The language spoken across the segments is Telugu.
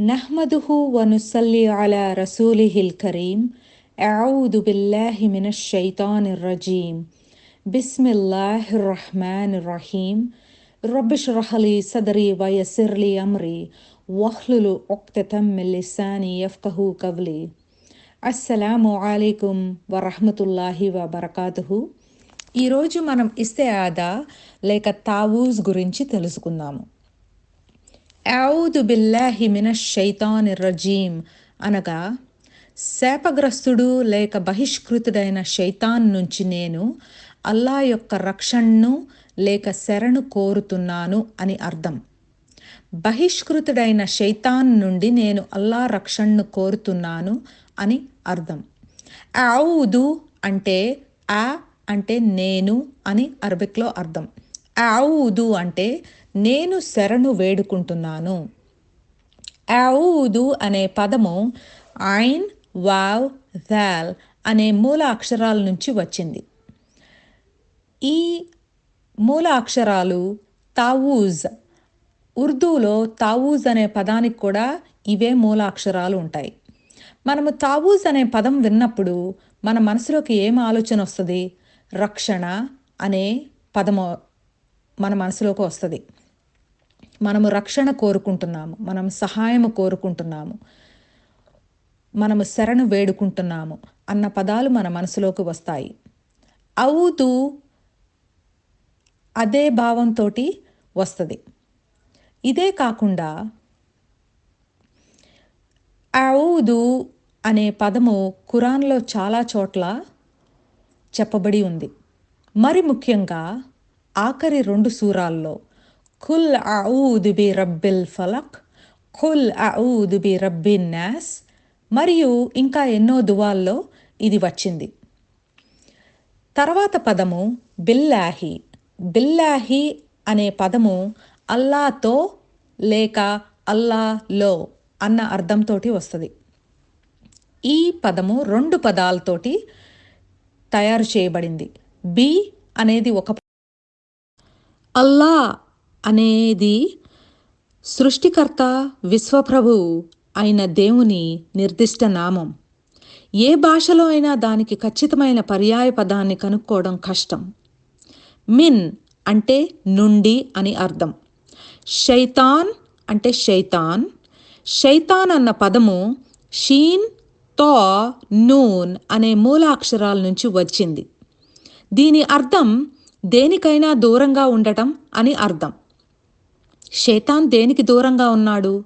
نحمده ونصلي على رسوله الكريم أعوذ بالله من الشيطان الرجيم بسم الله الرحمن الرحيم رب اشرح لي صدري ويسر لي أمري واحلل عقدة من لساني يفقه قولي అస్సలాము అలైకుం వరహమతుల్లాహి వబర్కాతుహు ఈరోజు మనం ఇస్తేఆదా లేక తావూజ్ గురించి తెలుసుకుందాము ఔదు బిల్లాహి మినష్ షైతాన్ రజీం అనగా శాపగ్రస్తుడు లేక బహిష్కృతుడైన శైతాన్ నుంచి నేను అల్లా యొక్క రక్షణను లేక శరణు కోరుతున్నాను అని అర్థం. బహిష్కృతుడైన శైతాన్ నుండి నేను అల్లా రక్షణను కోరుతున్నాను అని అర్థం. ఔదు అంటే ఆ అంటే నేను అని అరబిక్లో అర్థం. ఔదు అంటే నేను శరణు వేడుకుంటున్నాను. ఔదు అనే పదము ఐన్ వావ్ దాల్ అనే మూల అక్షరాల నుంచి వచ్చింది. ఈ మూల అక్షరాలు తావూజ్ ఉర్దూలో తావూజ్ అనే పదానికి కూడా ఇవే మూల అక్షరాలు ఉంటాయి. మనము తావూజ్ అనే పదం విన్నప్పుడు మన మనసులోకి ఏం ఆలోచన వస్తుంది? రక్షణ అనే పదము మన మనసులోకి వస్తుంది. మనము రక్షణ కోరుకుంటున్నాము మనం సహాయము కోరుకుంటున్నాము మనము శరణు వేడుకుంటున్నాము అన్న పదాలు మన మనసులోకి వస్తాయి. అవుతూ అదే భావంతో వస్తుంది. ఇదే కాకుండా అవుదు అనే పదము ఖురాన్లో చాలా చోట్ల చెప్పబడి ఉంది. మరి ముఖ్యంగా ఆఖరి రెండు సూరాల్లో ఖుల్ ఔదు బి రబ్బిల్ ఫలక్ ఖుల్ ఔదు బి రబ్బిన్ నాస్ మరియు ఇంకా ఎన్నో దువాల్లో ఇది వచ్చింది. తర్వాత పదము బిల్లాహి బిల్లాహి అనే పదము అల్లాతో లేక అల్లాలో అన్న అర్థంతో వస్తుంది. ఈ పదము రెండు పదాలతోటి తయారు చేయబడింది. బి అనేది ఒక అల్లా అనేది సృష్టికర్త విశ్వప్రభు అయిన దేవుని నిర్దిష్ట నామం. ఏ భాషలో అయినా దానికి ఖచ్చితమైన పర్యాయ పదాన్ని కనుక్కోవడం కష్టం. మిన్ అంటే నుండి అని అర్థం. షైతాన్ అంటే షైతాన్ షైతాన్ అన్న పదము షీన్తో నూన్ అనే మూలాక్షరాల నుంచి వచ్చింది. దీని అర్థం దేనికైనా దూరంగా ఉండటం అని అర్థం. షైతాన్ దేనికి దూరంగా ఉన్నాడు?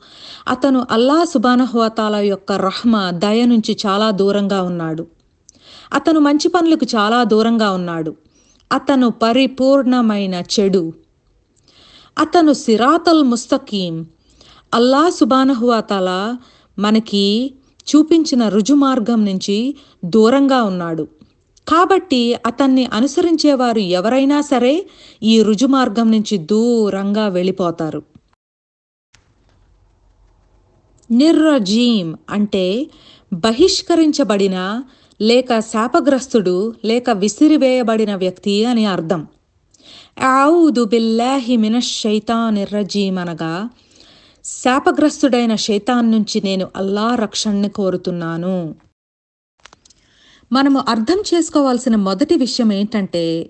అతను అల్లా సుబానహువతాల యొక్క రహ్మ దయ నుంచి చాలా దూరంగా ఉన్నాడు. అతను మంచి పనులకు చాలా దూరంగా ఉన్నాడు. అతను పరిపూర్ణమైన చెడు. అతను సిరాతల్ ముస్తకీం. అల్లా సుబానహువాతాల మనకి చూపించిన రుజుమార్గం నుంచి దూరంగా ఉన్నాడు. కాబట్టి అతన్ని అనుసరించేవారు ఎవరైనా సరే ఈ రుజుమార్గం నుంచి దూరంగా వెళ్ళిపోతారు. నిర్రజీం అంటే బహిష్కరించబడిన లేక శాపగ్రస్తుడు లేక విసిరివేయబడిన వ్యక్తి అని అర్థం. ఆవుదు బిల్లాహి మినష్ షైతాన్ నిర్రజీం అనగా శాపగ్రస్తుడైన శైతాన్ నుంచి నేను అల్లా రక్షణని కోరుతున్నాను. మనము అర్థం చేసుకోవాల్సిన మొదటి విషయం ఏంటంటే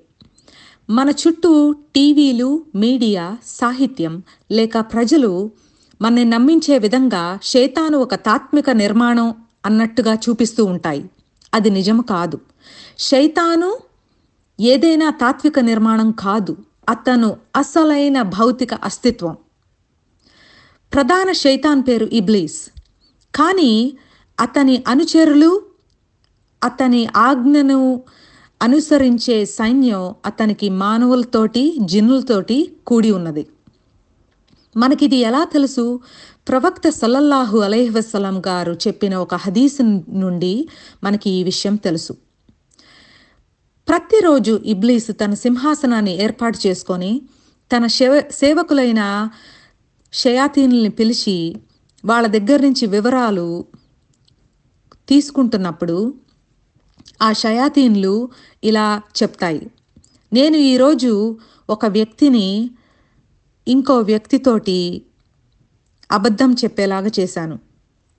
మన చుట్టూ టీవీలు మీడియా సాహిత్యం లేక ప్రజలు మనని నమ్మించే విధంగా శేతాను ఒక తాత్మిక నిర్మాణం అన్నట్టుగా చూపిస్తూ ఉంటాయి. అది నిజం కాదు. శైతాను ఏదైనా తాత్విక నిర్మాణం కాదు. అతను అసలైన భౌతిక అస్తిత్వం. ప్రధాన శైతాన్ పేరు ఇబ్లీస్. కానీ అతని అనుచరులు అతని ఆజ్ఞను అనుసరించే సైన్యం అతనికి మానవులతోటి జిన్నులతోటి కూడి ఉన్నది. మనకిది ఎలా తెలుసు? ప్రవక్త సల్లల్లాహు అలైహ్వసలం గారు చెప్పిన ఒక హదీస్ నుండి మనకి ఈ విషయం తెలుసు. ప్రతిరోజు ఇబ్లీస్ తన సింహాసనాన్ని ఏర్పాటు చేసుకొని తన సేవ సేవకులైన షయాతీన్లని పిలిచి వాళ్ళ దగ్గర నుంచి వివరాలు తీసుకుంటున్నప్పుడు ఆ షయాతీన్లు ఇలా చెప్తాయి. నేను ఈరోజు ఒక వ్యక్తిని ఇంకో వ్యక్తితోటి అబద్ధం చెప్పేలాగా చేశాను.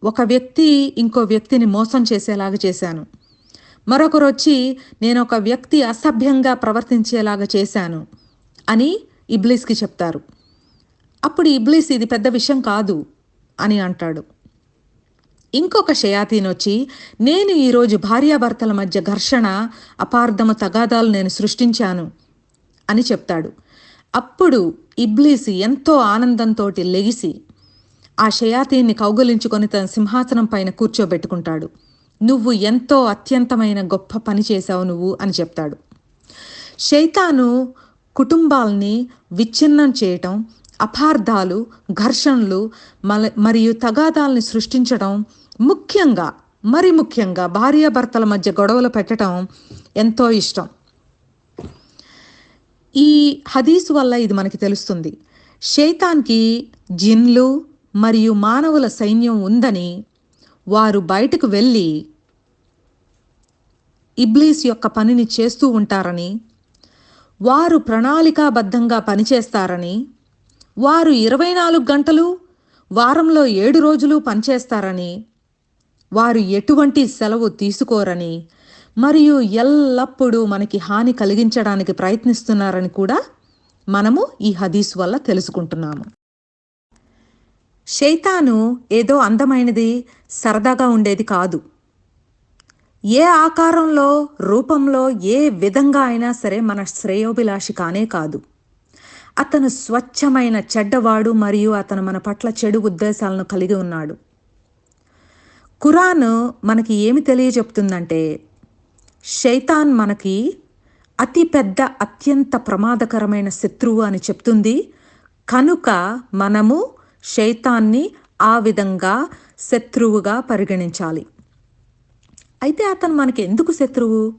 ఒక వ్యక్తి ఇంకో వ్యక్తిని మోసం చేసేలాగా చేశాను. మరొకరు వచ్చి నేను ఒక వ్యక్తి అసభ్యంగా ప్రవర్తించేలాగా చేశాను అని ఇబ్లీస్కి చెప్తారు. అప్పుడు ఇబ్లీస్ ఇది పెద్ద విషయం కాదు అని అంటాడు. ఇంకొక షయాతీన్ వచ్చి నేను ఈరోజు భార్యాభర్తల మధ్య ఘర్షణ అపార్థము తగాదాలు నేను సృష్టించాను అని చెప్తాడు. అప్పుడు ఇబ్లీసి ఎంతో ఆనందంతో లెగిసి ఆ షయాతీన్ని కౌగులించుకొని తన సింహాసనం పైన కూర్చోబెట్టుకుంటాడు. నువ్వు ఎంతో అత్యంతమైన గొప్ప పని చేశావు నువ్వు అని చెప్తాడు. శైతాను కుటుంబాల్ని విచ్ఛిన్నం చేయటం అపార్థాలు ఘర్షణలు మల మరియు తగాదాల్ని సృష్టించడం ముఖ్యంగా మరి ముఖ్యంగా భార్యాభర్తల మధ్య గొడవలు పెట్టడం ఎంతో ఇష్టం. ఈ హదీసు వల్ల ఇది మనకి తెలుస్తుంది. శైతాన్కి జిన్లు మరియు మానవుల సైన్యం ఉందని వారు బయటకు వెళ్ళి ఇబ్లీస్ యొక్క పనిని చేస్తూ ఉంటారని వారు ప్రణాళికాబద్ధంగా పనిచేస్తారని వారు ఇరవై నాలుగు గంటలు వారంలో ఏడు రోజులు పనిచేస్తారని వారు ఎటువంటి సెలవు తీసుకోరని మరియు ఎల్లప్పుడూ మనకి హాని కలిగించడానికి ప్రయత్నిస్తున్నారని కూడా మనము ఈ హదీస్ వల్ల తెలుసుకుంటున్నాము. శైతాను ఏదో అందమైనది సరదాగా ఉండేది కాదు. ఏ ఆకారంలో రూపంలో ఏ విధంగా అయినా సరే మన శ్రేయోభిలాషి కానే కాదు. అతను స్వచ్ఛమైన చెడ్డవాడు మరియు అతను మన పట్ల చెడు ఉద్దేశాలను కలిగి ఉన్నాడు. ఖురాన్ మనకి ఏమి తెలియజెప్తుందంటే శైతాన్ మనకి అతి పెద్ద అత్యంత ప్రమాదకరమైన శత్రువు అని చెప్తుంది. కనుక మనము శైతాన్ని ఆ విధంగా శత్రువుగా పరిగణించాలి. అయితే అతను మనకి ఎందుకు శత్రువు?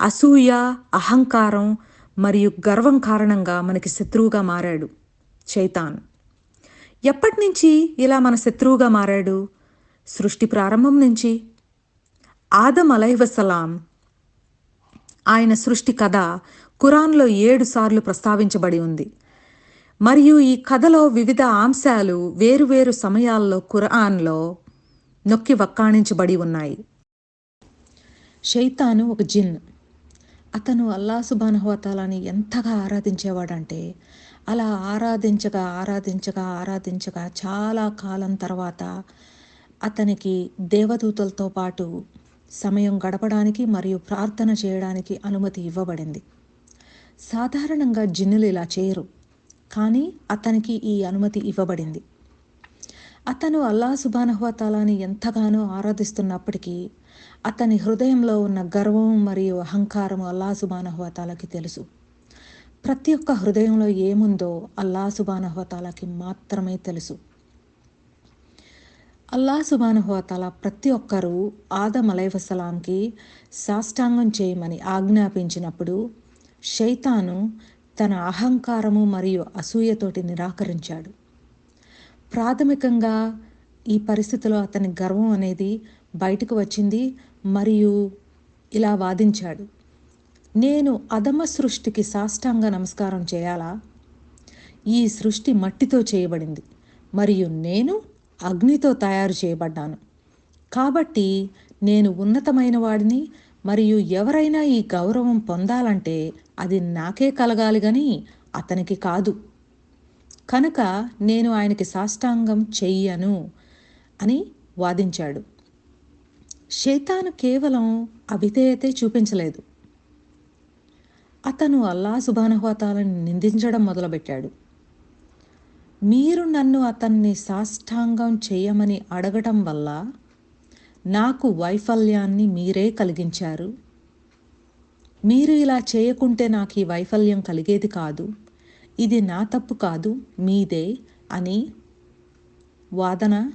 అసూయ అహంకారం మరియు గర్వం కారణంగా మనకి శత్రువుగా మారాడు చైతాన్ ఎప్పటి నుంచి ఇలా మన శత్రువుగా మారాడు? సృష్టి ప్రారంభం నుంచి ఆదం అలైవసలాం ఆయన సృష్టి కథ ఖురాన్లో ఏడు సార్లు ప్రస్తావించబడి ఉంది. మరియు ఈ కథలో వివిధ అంశాలు వేరువేరు సమయాల్లో ఖురాన్లో నొక్కి వక్కాణించబడి ఉన్నాయి. షైతాను ఒక జిన్. అతను అల్లా సుబానహోతాలని ఎంతగా ఆరాధించేవాడంటే అలా ఆరాధించగా ఆరాధించగా ఆరాధించగా చాలా కాలం తర్వాత అతనికి దేవదూతలతో పాటు సమయం గడపడానికి మరియు ప్రార్థన చేయడానికి అనుమతి ఇవ్వబడింది. సాధారణంగా జిన్నులు ఇలా చేయరు కానీ అతనికి ఈ అనుమతి ఇవ్వబడింది. అతను అల్లా సుబానహువతాలాని ఎంతగానో ఆరాధిస్తున్నప్పటికీ అతని హృదయంలో ఉన్న గర్వం మరియు అహంకారం అల్లా సుబానహువతాలకి తెలుసు. ప్రతి ఒక్క హృదయంలో ఏముందో అల్లా సుబానహువతాలకి మాత్రమే తెలుసు. అల్లా సుబానుహోతల ప్రతి ఒక్కరూ ఆదం అలైవసలాంకి సాష్టాంగం చేయమని ఆజ్ఞాపించినప్పుడు షైతాను తన అహంకారము మరియు అసూయతోటి నిరాకరించాడు. ప్రాథమికంగా ఈ పరిస్థితిలో అతని గర్వం అనేది బయటకు వచ్చింది మరియు ఇలా వాదించాడు. నేను అధమ సృష్టికి సాష్టాంగ నమస్కారం చేయాలా? ఈ సృష్టి మట్టితో చేయబడింది. మరియు నేను అగ్నితో తయారు చేయబడ్డాను. కాబట్టి నేను ఉన్నతమైన వాడిని మరియు ఎవరైనా ఈ గౌరవం పొందాలంటే అది నాకే కలగాలి కానీ అతనికి కాదు. కనుక నేను ఆయనకి సాష్టాంగం చెయ్యను అని వాదించాడు. శైతాను కేవలం అవిధేయతే చూపించలేదు. అతను అల్లా సుబానహుతాలను నిందించడం మొదలుపెట్టాడు. మీరు నన్ను అతన్ని సాష్టాంగం చేయమని అడగటం వల్ల నాకు వైఫల్యాన్ని మీరే కలిగించారు. మీరు ఇలా చేయకుంటే నాకు ఈ వైఫల్యం కలిగేది కాదు. ఇది నా తప్పు కాదు మీదే అని వాదన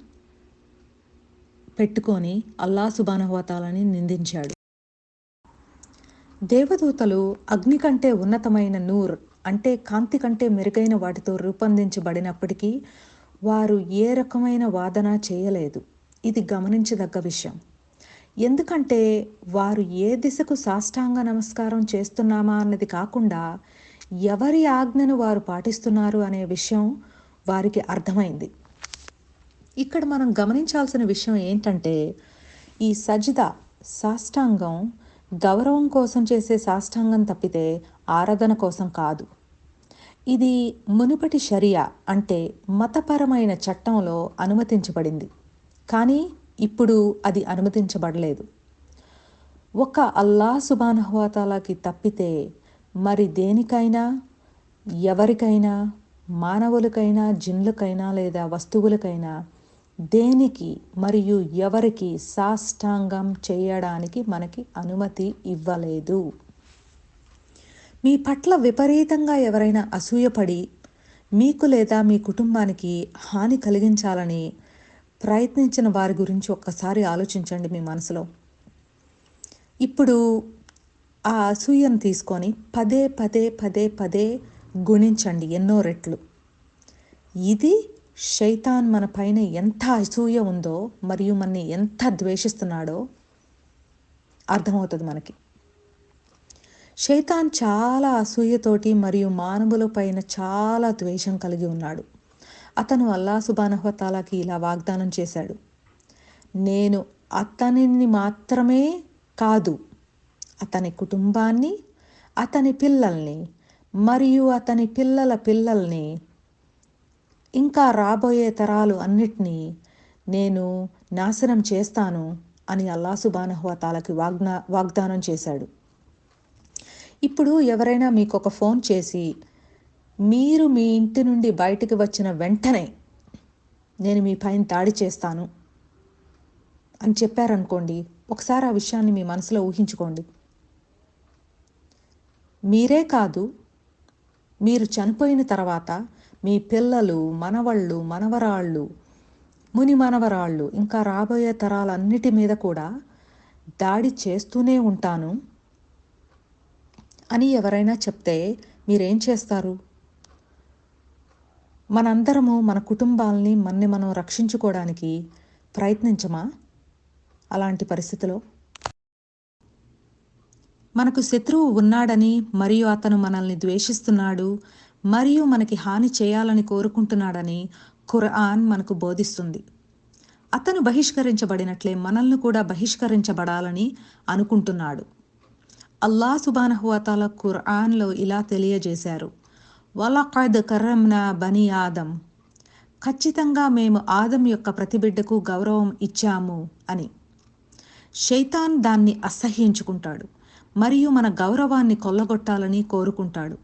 పెట్టుకొని అల్లా సుబానహోతాలని నిందించాడు. దేవదూతలు అగ్ని కంటే ఉన్నతమైన నూర్ అంటే కాంతి కంటే మెరుగైన వాటితో రూపొందించబడినప్పటికీ వారు ఏ రకమైన వాదన చేయలేదు. ఇది గమనించదగ్గ విషయం. ఎందుకంటే వారు ఏ దిశకు సాష్టాంగ నమస్కారం చేస్తున్నామా అన్నది కాకుండా ఎవరి ఆజ్ఞను వారు పాటిస్తున్నారు అనే విషయం వారికి అర్థమైంది. ఇక్కడ మనం గమనించాల్సిన విషయం ఏంటంటే ఈ సజిద సాష్టాంగం గౌరవం కోసం చేసే సాష్టాంగం తప్పితే ఆరాధన కోసం కాదు. ఇది మునుపటి షరియా అంటే మతపరమైన చట్టంలో అనుమతించబడింది. కానీ ఇప్పుడు అది అనుమతించబడలేదు. ఒక అల్లా సుబానహువాతాలకి తప్పితే మరి దేనికైనా ఎవరికైనా మానవులకైనా జిన్లకైనా లేదా వస్తువులకైనా దేనికి మరియు ఎవరికి సాష్టాంగం చేయడానికి మనకి అనుమతి ఇవ్వలేదు. మీ పట్ల విపరీతంగా ఎవరైనా అసూయపడి మీకు లేదా మీ కుటుంబానికి హాని కలిగించాలని ప్రయత్నించిన వారి గురించి ఒక్కసారి ఆలోచించండి మీ మనసులో. ఇప్పుడు ఆ అసూయను తీసుకొని పదే పదే పదే పదే గుణించండి ఎన్నో రెట్లు. ఇది శైతాన్ మన పైన ఎంత అసూయ ఉందో మరియు మనని ఎంత ద్వేషిస్తున్నాడో అర్థమవుతుంది మనకి. శైతాన్ చాలా అసూయతోటి మరియు మానవుల పైన చాలా ద్వేషం కలిగి ఉన్నాడు. అతను అల్లా సుబానహతాలాకి ఇలా వాగ్దానం చేశాడు. నేను అతనిని మాత్రమే కాదు అతని కుటుంబాన్ని అతని పిల్లల్ని మరియు అతని పిల్లల పిల్లల్ని ఇంకా రాబోయే తరాలు అన్నిటినీ నేను నాశనం చేస్తాను అని అల్లా సుబానహువతాలకి వాగ్నా వాగ్దానం చేశాడు. ఇప్పుడు ఎవరైనా మీకు ఒక ఫోన్ చేసి మీరు మీ ఇంటి నుండి బయటకు వచ్చిన వెంటనే నేను మీ పైన దాడి చేస్తాను అని చెప్పారనుకోండి ఒకసారి ఆ విషయాన్ని మీ మనసులో ఊహించుకోండి. మీరే కాదు మీరు చనిపోయిన తర్వాత మీ పిల్లలు మనవళ్ళు మనవరాళ్ళు ముని మనవరాళ్ళు ఇంకా రాబోయే తరాలన్నిటి మీద కూడా దాడి చేస్తూనే ఉంటాను. అని ఎవరైనా చెప్తే మీరేం చేస్తారు? మనందరము మన కుటుంబాలని మన్ని మనం రక్షించుకోవడానికి ప్రయత్నించమా? అలాంటి పరిస్థితిలో? మనకు శత్రువు ఉన్నాడని మరియు అతను మనల్ని ద్వేషిస్తున్నాడు మరియు మనకి హాని చేయాలని కోరుకుంటున్నాడని ఖురాన్ మనకు బోధిస్తుంది. అతను బహిష్కరించబడినట్లే మనల్ని కూడా బహిష్కరించబడాలని అనుకుంటున్నాడు. అల్లా సుబానహువతాల ఖుర్ఆన్లో ఇలా తెలియజేశారు. వలఖద్ కర్రంనా బని ఆదం ఖచ్చితంగా మేము ఆదం యొక్క ప్రతిబిడ్డకు గౌరవం ఇచ్చాము అని. శైతాన్ దాన్ని అసహ్యించుకుంటాడు మరియు మన గౌరవాన్ని కొల్లగొట్టాలని కోరుకుంటాడు.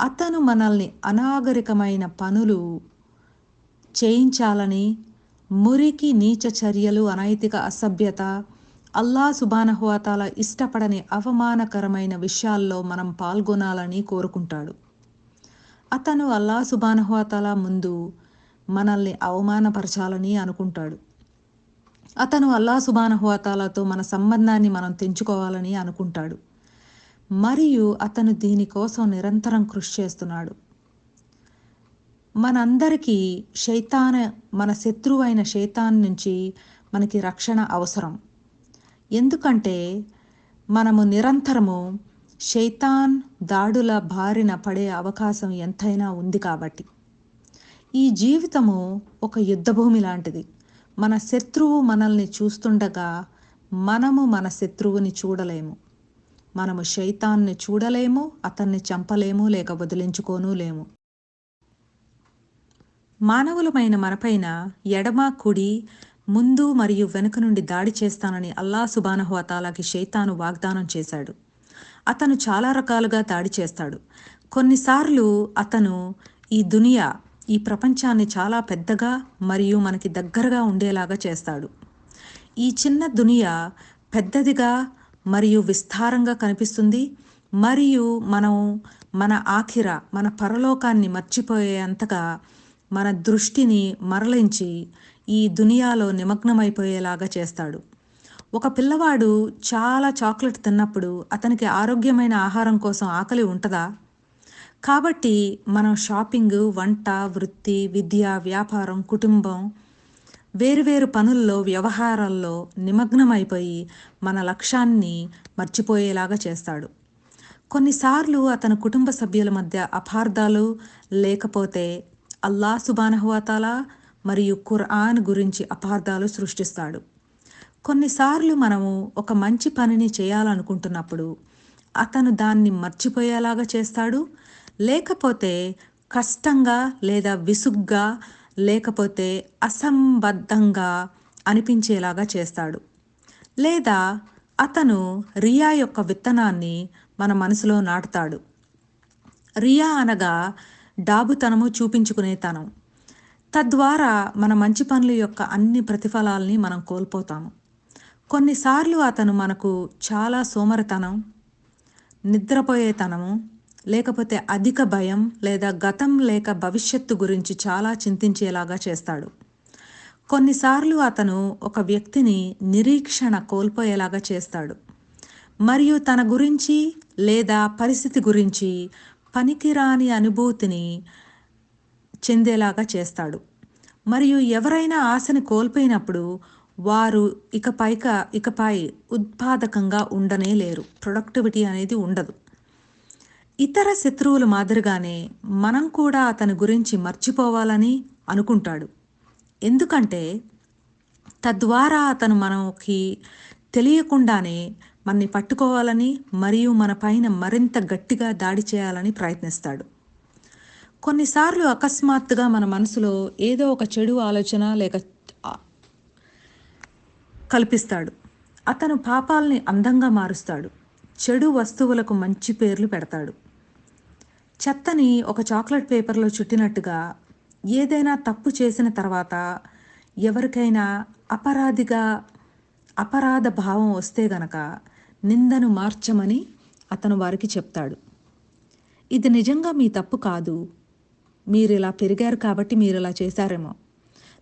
అతను మనల్ని అనాగరికమైన పనులు చేయించాలని మురికి నీచ చర్యలు అనైతిక అసభ్యత అల్లా సుబానహువాతాల ఇష్టపడని అవమానకరమైన విషయాల్లో మనం పాల్గొనాలని కోరుకుంటాడు. అతను అల్లా సుబానహువాతాల ముందు మనల్ని అవమానపరచాలని అనుకుంటాడు. అతను అల్లా సుబానహువాతాలతో మన సంబంధాన్ని మనం తెంచుకోవాలని అనుకుంటాడు. మరియు అతను దీనికోసం నిరంతరం కృషి చేస్తున్నాడు. మనందరికీ శైతాన మన శత్రువైన శైతాన్ నుంచి మనకి రక్షణ అవసరం. ఎందుకంటే మనము నిరంతరము శైతాన్ దాడుల బారిన పడే అవకాశం ఎంతైనా ఉంది కాబట్టి. ఈ జీవితము ఒక యుద్ధభూమి లాంటిది. మన శత్రువు మనల్ని చూస్తుండగా మనము మన శత్రువుని చూడలేము. మనము శైతాన్ని చూడలేము అతన్ని చంపలేము లేక వదిలించుకోనూ లేము. మానవులమైన మనపైన ఎడమ కుడి ముందు మరియు వెనుక నుండి దాడి చేస్తానని అల్లా సుబానహువతాలాకి శైతాను వాగ్దానం చేశాడు. అతను చాలా రకాలుగా దాడి చేస్తాడు. కొన్నిసార్లు అతను ఈ దునియా ఈ ప్రపంచాన్ని చాలా పెద్దగా మరియు మనకి దగ్గరగా ఉండేలాగా చేస్తాడు. ఈ చిన్న దునియా పెద్దదిగా మరియు విస్తారంగా కనిపిస్తుంది. మరియు మనం మన ఆఖిర మన పరలోకాన్ని మర్చిపోయేంతగా మన దృష్టిని మరలించి ఈ దునియాలో నిమగ్నమైపోయేలాగా చేస్తాడు. ఒక పిల్లవాడు చాలా చాక్లెట్ తిన్నప్పుడు అతనికి ఆరోగ్యమైన ఆహారం కోసం ఆకలి ఉంటుందా? కాబట్టి మనం షాపింగ్ వంట వృత్తి విద్య వ్యాపారం కుటుంబం వేరువేరు పనుల్లో వ్యవహారాల్లో నిమగ్నమైపోయి మన లక్ష్యాన్ని మర్చిపోయేలాగా చేస్తాడు. కొన్నిసార్లు అతని కుటుంబ సభ్యుల మధ్య అపార్థాలు లేకపోతే అల్లా సుబానహువాతాలా మరియు ఖురాన్ గురించి అపార్థాలు సృష్టిస్తాడు. కొన్నిసార్లు మనము ఒక మంచి పనిని చేయాలనుకుంటున్నప్పుడు అతను దాన్ని మర్చిపోయేలాగా చేస్తాడు లేకపోతే కష్టంగా లేదా విసుగ్గా లేకపోతే అసంబద్ధంగా అనిపించేలాగా చేస్తాడు. లేదా అతను రియా యొక్క విత్తనాన్ని మన మనసులో నాటుతాడు. రియా అనగా డాబుతనము చూపించుకునేతనం తద్వారా మన మంచి పనుల యొక్క అన్ని ప్రతిఫలాల్ని మనం కోల్పోతాము. కొన్నిసార్లు అతను మనకు చాలా సోమరతనం నిద్రపోయేతనము లేకపోతే అధిక భయం లేదా గతం లేక భవిష్యత్తు గురించి చాలా చింతించేలాగా చేస్తాడు. కొన్నిసార్లు అతను ఒక వ్యక్తిని నిరీక్షణ కోల్పోయేలాగా చేస్తాడు. మరియు తన గురించి లేదా పరిస్థితి గురించి పనికిరాని అనుభూతిని చెందేలాగా చేస్తాడు. మరియు ఎవరైనా ఆశని కోల్పోయినప్పుడు వారు ఇకపైక ఇకపై ఉత్పాదకంగా ఉండనే లేరు. ప్రొడక్టివిటీ అనేది ఉండదు. ఇతర శత్రువుల మాదిరిగానే మనం కూడా అతని గురించి మర్చిపోవాలని అనుకుంటాడు. ఎందుకంటే తద్వారా అతను మనకి తెలియకుండానే మనని పట్టుకోవాలని మరియు మన పైన మరింత గట్టిగా దాడి చేయాలని ప్రయత్నిస్తాడు. కొన్నిసార్లు అకస్మాత్తుగా మన మనసులో ఏదో ఒక చెడు ఆలోచన లేక కల్పిస్తాడు. అతను పాపాలని అందంగా మారుస్తాడు. చెడు వస్తువులకు మంచి పేర్లు పెడతాడు. చెత్తని ఒక చాక్లెట్ పేపర్లో చుట్టినట్టుగా ఏదైనా తప్పు చేసిన తర్వాత ఎవరికైనా అపరాధిగా అపరాధ భావం వస్తే గనక నిందను మార్చమని అతను వారికి చెప్తాడు. ఇది నిజంగా మీ తప్పు కాదు. మీరు ఇలా పెరిగారు కాబట్టి మీరు ఇలా చేశారేమో.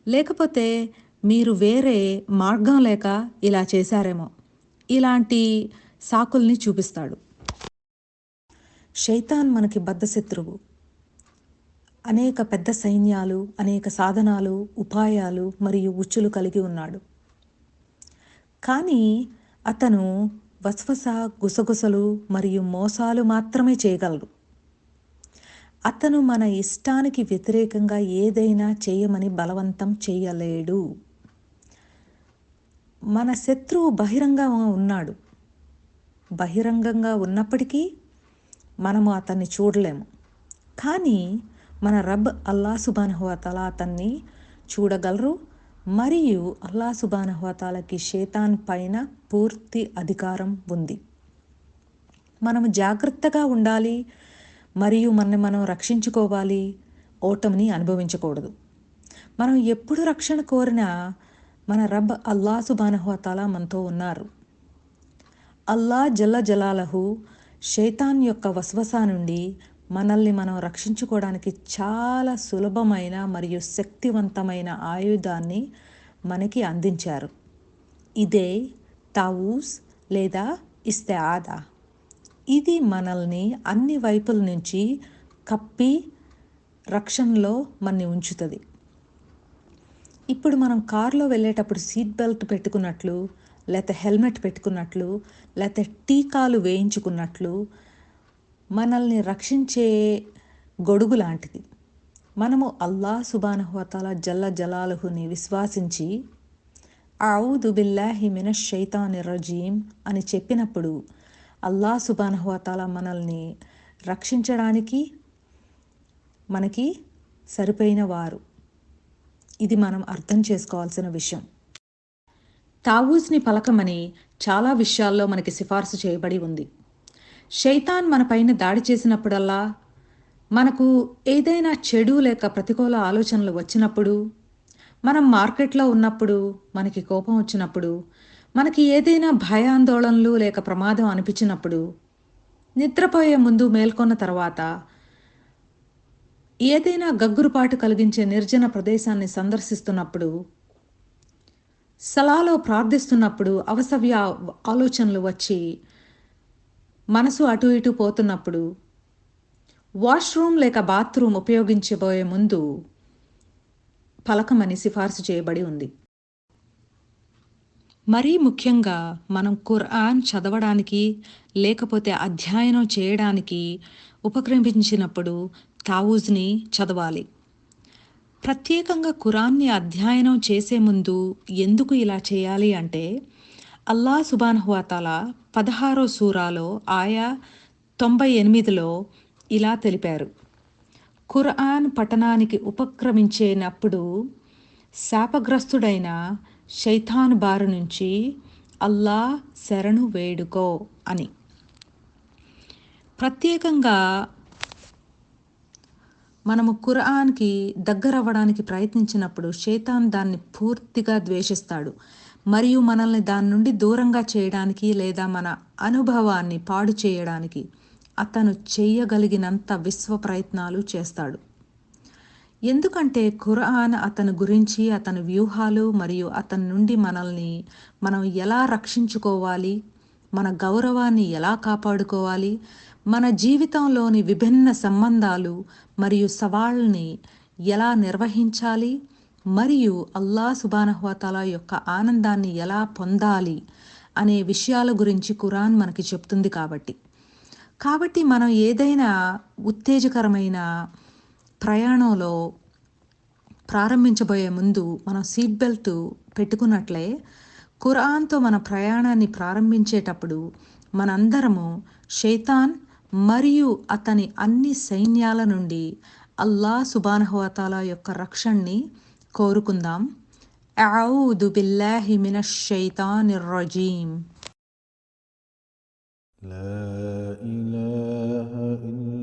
లేకపోతే మీరు వేరే మార్గం లేక ఇలా చేశారేమో. ఇలాంటి సాకుల్ని చూపిస్తాడు. శైతాన్ మనకి బద్ధశత్రువు అనేక పెద్ద సైన్యాలు అనేక సాధనాలు ఉపాయాలు మరియు ఉచ్చులు కలిగి ఉన్నాడు. కానీ అతను వస్వస గుసగుసలు మరియు మోసాలు మాత్రమే చేయగలడు. అతను మన ఇష్టానికి వ్యతిరేకంగా ఏదైనా చేయమని బలవంతం చేయలేడు. మన శత్రువు బహిరంగంగా ఉన్నాడు. బహిరంగంగా ఉన్నప్పటికీ మనము అతన్ని చూడలేము. కానీ మన రబ్ అల్లా సుబానహువతల అతన్ని చూడగలరు. మరియు అల్లా సుబానహువతాలకి శేతాన్ పైన పూర్తి అధికారం ఉంది. మనము జాగ్రత్తగా ఉండాలి. మరియు మనని మనం రక్షించుకోవాలి ఓటమిని అనుభవించకూడదు. మనం ఎప్పుడు రక్షణ కోరినా మన రబ్ అల్లా సుబానహువతాల మనతో ఉన్నారు. అల్లా జల్ల జలాలహు శైతాన్ యొక్క వస్వసా నుండి మనల్ని మనం రక్షించుకోవడానికి చాలా సులభమైన మరియు శక్తివంతమైన ఆయుధాన్ని మనకి అందించారు. ఇదే తావూస్ లేదా ఇస్తే ఆదా ఇది మనల్ని అన్ని వైపుల నుంచి కప్పి రక్షణలో మనని ఉంచుతుంది. ఇప్పుడు మనం కారులో వెళ్ళేటప్పుడు సీట్ బెల్ట్ పెట్టుకున్నట్లు లేకపోతే హెల్మెట్ పెట్టుకున్నట్లు లేకపోతే టీకాలు వేయించుకున్నట్లు మనల్ని రక్షించే గొడుగు లాంటిది. మనము అల్లా సుబానహువతాల జల్ల జలాలుహుని విశ్వాసించి ఔదు బిల్లాహి మిన షైతాని రజీం అని చెప్పినప్పుడు అల్లా సుబానహువతాల మనల్ని రక్షించడానికి మనకి సరిపోయిన వారు. ఇది మనం అర్థం చేసుకోవాల్సిన విషయం. తావూజ్ని పలకమని చాలా విషయాల్లో మనకి సిఫార్సు చేయబడి ఉంది. షైతాన్ మన పైన దాడి చేసినప్పుడల్లా మనకు ఏదైనా చెడు లేక ప్రతికూల ఆలోచనలు వచ్చినప్పుడు మనం మార్కెట్లో ఉన్నప్పుడు మనకి కోపం వచ్చినప్పుడు మనకి ఏదైనా భయాందోళనలు లేక ప్రమాదం అనిపించినప్పుడు నిద్రపోయే ముందు మేల్కొన్న తర్వాత ఏదైనా గగ్గురుపాటు కలిగించే నిర్జన ప్రదేశాన్ని సందర్శిస్తున్నప్పుడు సలాలో ప్రార్థిస్తున్నప్పుడు అవసవ్య ఆలోచనలు వచ్చి మనసు అటు ఇటు పోతున్నప్పుడు వాష్రూమ్ లేక బాత్రూమ్ ఉపయోగించబోయే ముందు పలకమని సిఫార్సు చేయబడి ఉంది. మరీ ముఖ్యంగా మనం ఖురాన్ చదవడానికి లేకపోతే అధ్యయనం చేయడానికి ఉపక్రమించినప్పుడు తావూజ్ని చదవాలి. ప్రత్యేకంగా ఖురాన్ని అధ్యయనం చేసే ముందు ఎందుకు ఇలా చేయాలి అంటే అల్లా సుబాన్హువాతాల పదహారో సూరాలో ఆయా తొంభై ఎనిమిదిలో ఇలా తెలిపారు. ఖురాన్ పఠనానికి ఉపక్రమించేటప్పుడు శాపగ్రస్తుడైన శైతాన్ బారు నుంచి అల్లా శరణు వేడుకో అని. ప్రత్యేకంగా మనము ఖురాన్కి దగ్గరవ్వడానికి ప్రయత్నించినప్పుడు శైతాన్ దాన్ని పూర్తిగా ద్వేషిస్తాడు. మరియు మనల్ని దాని నుండి దూరంగా చేయడానికి లేదా మన అనుభవాన్ని పాడు చేయడానికి అతను చేయగలిగినంత విశ్వ ప్రయత్నాలు చేస్తాడు. ఎందుకంటే ఖురాన్ అతని గురించి అతని వ్యూహాలు మరియు అతని నుండి మనల్ని మనం ఎలా రక్షించుకోవాలి మన గౌరవాన్ని ఎలా కాపాడుకోవాలి మన జీవితంలోని విభిన్న సంబంధాలు మరియు సవాళ్ళని ఎలా నిర్వహించాలి మరియు అల్లా సుబానహ్వాతాల యొక్క ఆనందాన్ని ఎలా పొందాలి అనే విషయాల గురించి ఖురాన్ మనకి చెప్తుంది కాబట్టి. కాబట్టి మనం ఏదైనా ఉత్తేజకరమైన ప్రయాణంలో ప్రారంభించబోయే ముందు మనం సీట్ బెల్ట్ పెట్టుకున్నట్లే ఖురాన్తో మన ప్రయాణాన్ని ప్రారంభించేటప్పుడు మనందరము షైతాన్ మరియు అతని అన్ని సైన్యాల నుండి అల్లా సుబానహువతాల యొక్క రక్షణని కోరుకుందాం అఊదు బిల్లాహి మినష్ షైతానిర్ రజీం لا إله إلا